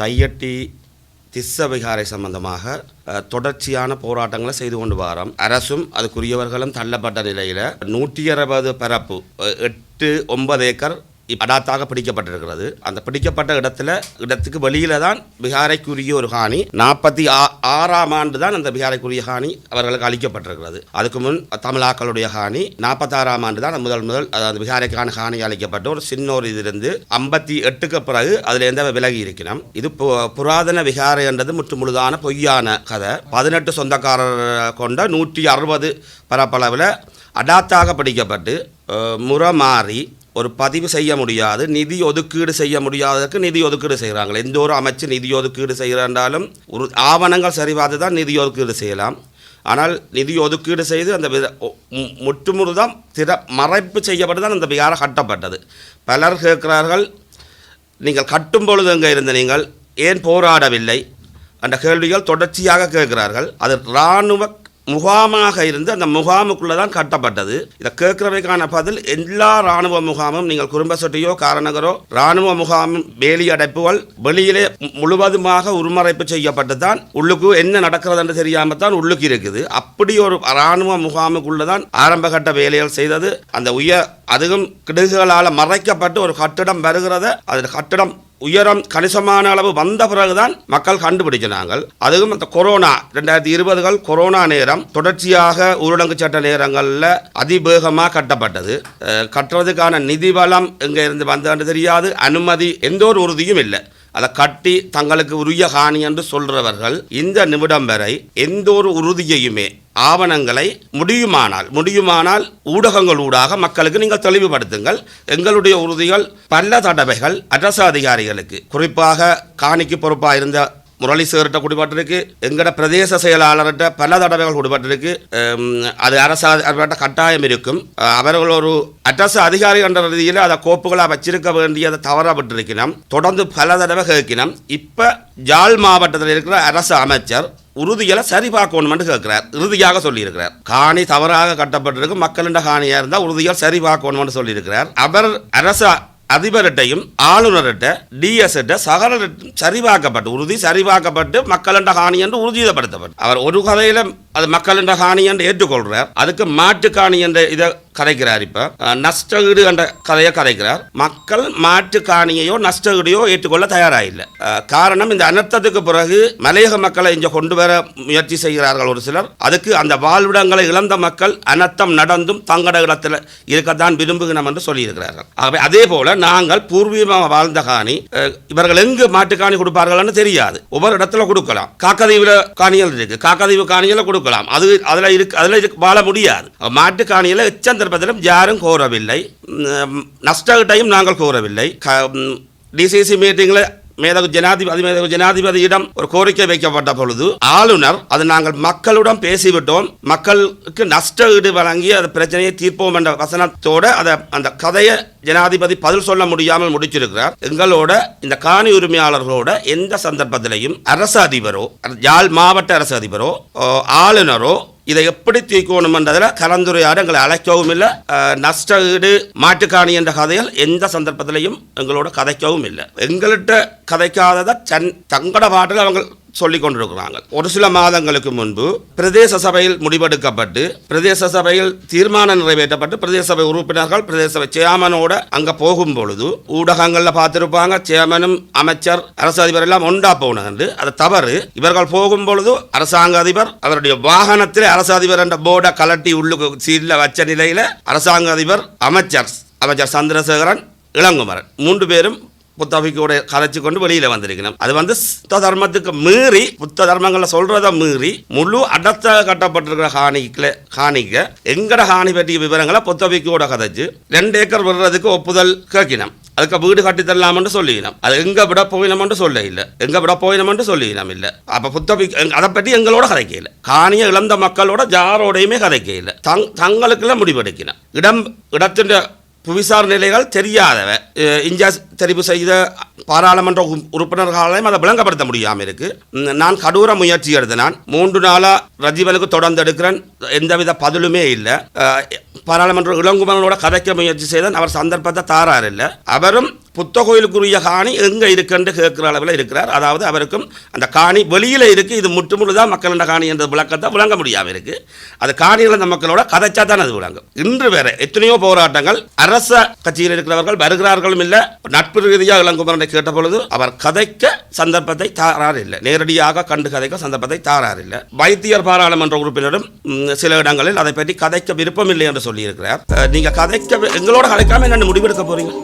தையட்டி திஸ்ஸ விகாரை சம்பந்தமாக தொடர்ச்சியான போராட்டங்களை செய்து கொண்டு வரோம். அரசும் அதுக்குரியவர்களும் தள்ளப்பட்ட நிலையில் நூற்றி அறுபது பரப்பு எட்டு ஒன்பது ஏக்கர் அடாத்தாக பிடிக்கப்பட்டிருக்கிறது. அந்த பிடிக்கப்பட்ட இடத்துல இடத்துக்கு வெளியில தான் பிகாரைக்குரிய ஒரு ஹானி. நாற்பத்தி ஆறாம் ஆண்டு தான் அந்த பிகாரைக்குரிய ஹானி அவர்களுக்கு அளிக்கப்பட்டிருக்கிறது. அதுக்கு முன் தமிழாக்களுடைய காணி நாற்பத்தாறாம் ஆண்டு தான் முதல் முதல் அதாவது பிகாரைக்கான ஹானி அளிக்கப்பட்ட ஒரு சின்ன ஒரு இதிலிருந்து ஐம்பத்தி எட்டுக்கு பிறகு அதில் எந்த விலகி இருக்கணும் இது பு- புராதன விகாரை என்றது முற்று முழுதான பொய்யான கதை. பதினெட்டு சொந்தக்காரர் கொண்ட நூற்றி அறுபது பரப்பளவில் அடாத்தாக பிடிக்கப்பட்டு முறை மாறி ஒரு பதிவு செய்ய முடியாது நிதி ஒதுக்கீடு செய்ய முடியாததுக்கு நிதி ஒதுக்கீடு செய்கிறாங்க எந்த ஒரு அமைச்சு நிதி ஒதுக்கீடு செய்கிறாண்டாலும் ஒரு ஆவணங்கள் சரிவாது தான் நிதி ஒதுக்கீடு செய்யலாம். ஆனால் நிதி ஒதுக்கீடு செய்து அந்த வித- ஒ- மு- திற மறைப்பு செய்யப்பட்டு தான் அந்த விகாரம் கட்டப்பட்டது. பலர் கேட்கிறார்கள் நீங்கள் கட்டும் பொழுது எங்கே இருந்த நீங்கள்? ஏன் போராடவில்லை? என்ற கேள்விகள் தொடர்ச்சியாக கேட்கிறார்கள். அது இராணுவ முகாமாக இருந்து அந்த முகாமுக்குள்ளே தான் கட்டப்பட்டது. இதை கேட்கிறவைக்கான பதில் எல்லா இராணுவ முகாமும் நீங்கள் குறும்பசொட்டியோ காரணகரோ இராணுவ முகாமும் வேலி அடைப்புகள் வெளியிலே முழுவதுமாக உருமறைப்பு செய்யப்பட்டு தான் உள்ளுக்கு என்ன நடக்கிறது என்று தெரியாமல் தான் உள்ளுக்கு இருக்குது. அப்படி ஒரு இராணுவ முகாமுக்குள்ளே தான் ஆரம்ப கட்ட வேலைகள் செய்தது. அந்த உயர் அதுவும் கிடுகுகளால் மறைக்கப்பட்டு ஒரு கட்டிடம் வருகிறத அது கட்டிடம் உயரம் கணிசமான அளவு வந்த பிறகுதான் மக்கள் கண்டுபிடிச்சினாங்க அதுவும் அந்த கொரோனா ரெண்டாயிரத்தி இருபதுகள் கொரோனா நேரம் தொடர்ச்சியாக ஊரடங்கு சட்ட நேரங்களில் அதிவேகமாக கட்டப்பட்டது. கட்டுறதுக்கான நிதி வளம் எங்கே இருந்து வந்ததுன்னு தெரியாது. அனுமதி எந்த ஒரு உறுதியும் இல்லை. அதை கட்டி தங்களுக்கு உரிய ஹானி என்று சொல்றவர்கள் இந்த நிமிடம் வரை எந்த ஒரு உறுதியையுமே ஆவணங்களை முடியுமானால் முடியுமானால் ஊடகங்கள் ஊடாக மக்களுக்கு நீங்கள் தெளிவுபடுத்துங்கள். எங்களுடைய உறுதிகள் பல தடவைகள் அரசு அதிகாரிகளுக்கு குறிப்பாக காணிக்கு பொறுப்பாக இருந்த முரளி சேர்கிட்ட குடிபட்டிருக்கு. எங்கட பிரதேச செயலாளர்கிட்ட பல தடவைகள் குடிபட்டிருக்கு. அது அரசு கட்டாயம் இருக்கும். அவர்கள் ஒரு அரசு அதிகாரி என்ற ரீதியில் அதை கோப்புகளாக வச்சிருக்க வேண்டியதை தவறப்பட்டிருக்கணும் தொடர்ந்து பல தடவை கேட்கணும் இப்போ ஜாழ் மாவட்டத்தில் இருக்கிற அரசு அமைச்சர் உறுதிகளை சரி பார்க்கணும்னு கேட்கிறார். இறுதியாக சொல்லியிருக்கிறார். காணி தவறாக கட்டப்பட்டிருக்கு. மக்களின் காணியாக இருந்தால் உறுதிகள் சரி பார்க்கணும்னு சொல்லியிருக்கிறார். அவர் அரசு அதிபர்கிட்டையும் ஆளுநர்கிட்ட டிஎஸ்கிட்ட சகலரிட்டும் சரிபார்க்கப்பட்டு உறுதி சரிபார்க்கப்பட்டு மக்களின் காணி என்று உறுதிப்படுத்தப்பட்டு. அவர் ஒரு கதையில அது மக்களின் காணி என்று ஏற்றுக்கொள்கிறார் அதுக்கு மாட்டு காணி என்ற இதை கதைக்கிறார் இப்ப. நஷ்டகீடு என்ற கதையை கதைக்கிறார். மக்கள் மாட்டு காணியையோ நஷ்டகீடையோ ஏற்றுக்கொள்ள தயாராகில்லை காரணம் இந்த அனர்த்தத்துக்கு பிறகு மலையக மக்களை இங்கே கொண்டு வர முயற்சி செய்கிறார்கள் ஒரு சிலர். அதுக்கு அந்த வாழ்விடங்களை இழந்த மக்கள் அனர்த்தம் நடந்தும் தங்கட இடத்தில் இருக்கத்தான் விரும்புகிறோம் என்று சொல்லியிருக்கிறார்கள். ஆகவே அதே போல நாங்கள் பூர்வீகமாக வாழ்ந்த காணி இவர்கள் எங்கு மாட்டு காணி கொடுப்பார்கள்னு தெரியாது. ஒவ்வொரு இடத்துல கொடுக்கலாம். காக்கதீவுல காணிகள் இருக்கு. காக்கதீவு காணிகளை கொடுக்கலாம். அது அதில் இருக்கு அதில் இருக்கு வாழ முடியாது. மாட்டு காணியில் எச்சந்தர்ப்பத்திலும் யாரும் கோரவில்லை. நஷ்டகிட்டையும் நாங்கள் கோரவில்லை. டிசிசி மீட்டிங்கில் மேதகு ஜனாதிபதி மேதகு ஜனாதிபதியிடம் ஒரு கோரிக்கை வைக்கப்பட்ட பொழுது ஆளுநர் அது நாங்கள் மக்களுடன் பேசிவிட்டோம். மக்களுக்கு நஷ்ட ஈடு வழங்கி அந்த பிரச்சனையை தீர்ப்போம் என்ற வசனத்தோட அதை அந்த கதையை ஜனாதிபதி பதில் சொல்ல முடியாமல் முடிச்சிருக்கிறார். எங்களோட இந்த காணி உரிமையாளர்களோட எந்த சந்தர்ப்பத்திலையும் அரசு அதிபரோ யாழ் மாவட்ட அரசு அதிபரோ ஆளுநரோ இதை எப்படி தீர்க்கணும் என்றதில் கலந்துரையாட எங்களை அழைக்கவும் இல்லை. நஷ்ட ஈடு மாட்டுக்காணி என்ற கதையில் எந்த சந்தர்ப்பத்திலையும் எங்களோட கதைக்கவும் இல்லை. எங்கள்கிட்ட கதைக்காததை தன் தங்கட பாட்டில் அவங்க சொல்லிக் கொண்டிருக்கிறாங்க ஒரு சில மாதங்களுக்கு முன்பு பிரதேச சபையில் முடிவெடுக்கப்பட்டு பிரதேச சபையில் தீர்மானம் நிறைவேற்றப்பட்டு பிரதேச சபை உறுப்பினர்கள் பிரதேச சபை சேர்மனோட அங்க போகும் பொழுது ஊடகங்களில் பார்த்திருப்பாங்க சேர்மனும் அமைச்சர் அரசு அதிபர் எல்லாம் ஒன்றா போனது அது தவறு. இவர்கள் போகும் பொழுது அரசாங்க அதிபர் அவருடைய வாகனத்தில் அரசு அதிபர் என்ற போர்டை கலட்டி உள்ளுக்கு சீல்ல வச்ச நிலையில அரசாங்க அதிபர் அமைச்சர் அமைச்சர் சந்திரசேகரன் இளங்குமரன். மூன்று பேரும் புத்தபிக்கோட கதைச்சு கொண்டு வெளியில வந்திருக்கணும். அது வந்து புத்த தர்மத்துக்கு மீறி புத்த தர்மங்களை சொல்கிறத மீறி முழு அடத்த கட்டப்பட்டிருக்கிற ஹானிக்கில் ஹானிக்க எங்கட காணி பற்றிய விவரங்களை புத்தபிக்கோட கதைச்சு ரெண்டு ஏக்கர் விடுறதுக்கு ஒப்புதல் கேட்கினோம். அதுக்கு வீடு கட்டி தரலாம்னு சொல்லிக்கணும் அது எங்க விட போயினமென்று சொல்ல இல்லை எங்க விட போயினமென்று சொல்லிக்கணும் இல்லை. அப்ப புத்தபி அதை பற்றி எங்களோட கதைக்கல காணியை இழந்த மக்களோட ஜாரோடையுமே கதைக்கல தங் தங்களுக்குள்ள முடிவெடுக்கணும் இடம் இடத்தின் புவிசார் நிலைகள் தெரியாதவ. இந்தியா தெரிவு செய்த பாராளுமன்ற உறு- உறுப்பினர்களாலையும் அதை விளங்கப்படுத்த முடியாமல் இருக்கு. நான் கடூர முயற்சி எடுத்தினான் மூன்று நாளாக ரஜீவனுக்கு தொடர்ந்து எடுக்கிறேன். எந்தவித பதிலுமே இல்லை. பாராளுமன்ற இளங்குமரனோட கதைக்க முயற்சி செய்தேன். அவர் சந்தர்ப்பத்தை தாராறு இல்லை. அவரும் புத்தகோயிலுக்குரிய காணி எங்கே இருக்குன்னு கேட்குற அளவில் இருக்கிறார். அதாவது அவருக்கும் அந்த காணி வெளியில் இருக்குது இது முற்றுமுழுதான் மக்களோட காணி என்ற விளக்கத்தை விளங்க முடியாமல் இருக்குது அது காணியில் அந்த மக்களோட கதைச்சா தான் அது விளங்கும். இன்று வேற எத்தனையோ போராட்டங்கள் அரச கட்சியில் இருக்கிறவர்கள் வருகிறார்களும் இல்லை. நட்பு ரீதியாக இளங்குமரனை கேட்ட பொழுது அவர் கதைக்க சந்தர்ப்பத்தை தாரார் இல்லை. நேரடியாக கண்டு கதைக்க சந்தர்ப்பத்தை தாரார் இல்லை. வைத்தியர் பாராளுமன்ற உறுப்பினரும் சில இடங்களில் அதை பற்றி கதைக்க விருப்பம் இல்லை என்று சொல்லியிருக்கிறார். நீங்கள் கதைக்க எங்களோட கதைக்காம என்ன முடிவெடுக்க போறீங்க?